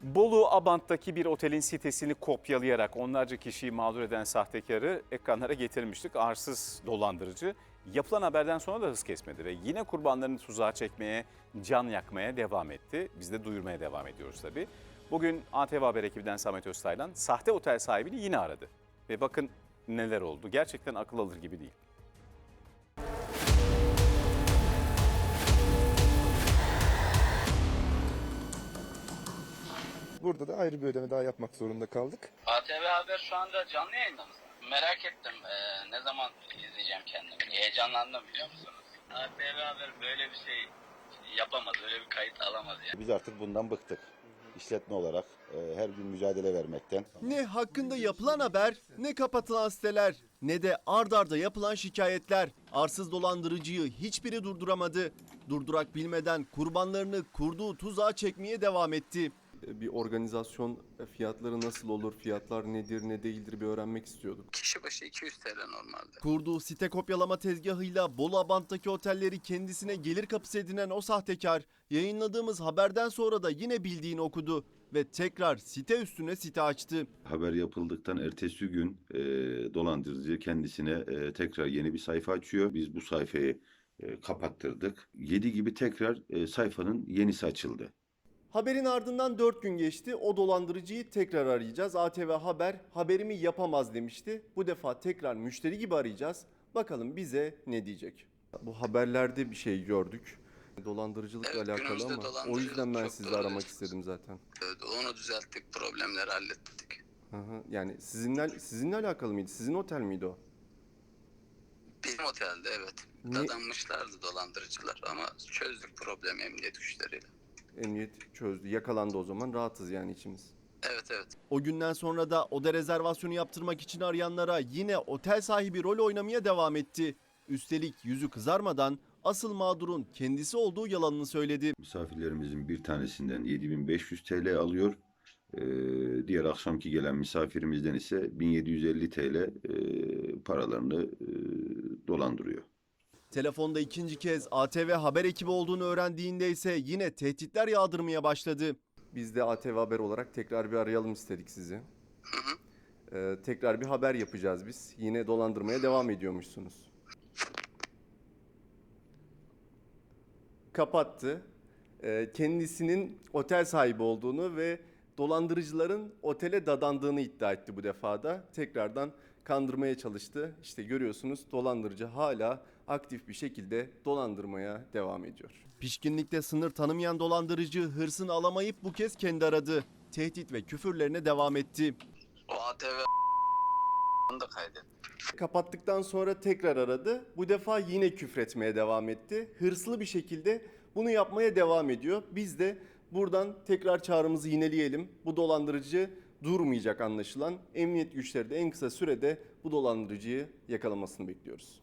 Bolu Abant'taki bir otelin sitesini kopyalayarak onlarca kişiyi mağdur eden sahtekarı ekranlara getirmiştik. Arsız dolandırıcı yapılan haberden sonra da hız kesmedi ve yine kurbanlarını tuzağa çekmeye, can yakmaya devam etti. Biz de duyurmaya devam ediyoruz tabii. Bugün ATV Haber ekibinden Samet Öztaylan sahte otel sahibini yine aradı. Ve bakın neler oldu. Gerçekten akıl alır gibi değil. Burada da ayrı bir ödeme daha yapmak zorunda kaldık. ATV Haber şu anda canlı yayında mı? Merak ettim ee, ne zaman izleyeceğim kendimi. Heyecanlandım biliyor musunuz? ATV Haber böyle bir şey yapamaz, öyle bir kayıt alamaz yani. Biz artık bundan bıktık. İşletme olarak e, her gün mücadele vermekten. Ne hakkında yapılan haber, ne kapatılan siteler, ne de ard arda yapılan şikayetler. Arsız dolandırıcıyı hiçbiri durduramadı. Durdurak bilmeden kurbanlarını kurduğu tuzağa çekmeye devam etti. Bir organizasyon fiyatları nasıl olur, fiyatlar nedir, ne değildir bir öğrenmek istiyorduk. Kişi başı 200 TL normalde. Kurduğu site kopyalama tezgahıyla Bolu Abant'taki otelleri kendisine gelir kapısı edinen o sahtekar, yayınladığımız haberden sonra da yine bildiğini okudu ve tekrar site üstüne site açtı. Haber yapıldıktan ertesi gün e, dolandırıcı kendisine e, tekrar yeni bir sayfa açıyor. Biz bu sayfayı e, kapattırdık. 7 gibi tekrar e, sayfanın yenisi açıldı. Haberin ardından 4 gün geçti. O dolandırıcıyı tekrar arayacağız. ATV Haber haberimi yapamaz demişti. Bu defa tekrar müşteri gibi arayacağız. Bakalım bize ne diyecek. Bu haberlerde bir şey gördük. Dolandırıcılıkla Evet, alakalı ama o yüzden ben sizi aramak istedim zaten. Evet, Onu düzelttik, problemleri hallettik. Hı hı. Yani sizinle sizinle alakalı mıydı? Sizin otel miydi o? Bizim otelde evet. Ne- Dadanmışlardı dolandırıcılar ama çözdük problemi emniyet güçleriyle. Emniyet çözdü. Yakalandı o zaman. Rahatız yani içimiz. Evet evet. O günden sonra da oda rezervasyonu yaptırmak için arayanlara yine otel sahibi rol oynamaya devam etti. Üstelik yüzü kızarmadan asıl mağdurun kendisi olduğu yalanını söyledi. Misafirlerimizin bir tanesinden 7500 TL alıyor. E, diğer akşamki gelen misafirimizden ise 1750 TL e, paralarını e, dolandırıyor. Telefonda ikinci kez ATV haber ekibi olduğunu öğrendiğinde ise yine tehditler yağdırmaya başladı. Biz de ATV Haber olarak tekrar bir arayalım istedik sizi. Ee, tekrar bir haber yapacağız biz. Yine dolandırmaya devam ediyormuşsunuz. Kapattı. Ee, kendisinin otel sahibi olduğunu ve dolandırıcıların otele dadandığını iddia etti bu defada. Tekrardan kandırmaya çalıştı. İşte görüyorsunuz dolandırıcı hala aktif bir şekilde dolandırmaya devam ediyor. Pişkinlikte sınır tanımayan dolandırıcı hırsını alamayıp bu kez kendi aradı. Tehdit ve küfürlerine devam etti. O ATV da kaydettik. Kapattıktan sonra tekrar aradı. Bu defa yine küfretmeye devam etti. Hırslı bir şekilde bunu yapmaya devam ediyor. Biz de buradan tekrar çağrımızı yineleyelim. Bu dolandırıcı durmayacak anlaşılan. Emniyet güçleri de en kısa sürede bu dolandırıcıyı yakalamasını bekliyoruz.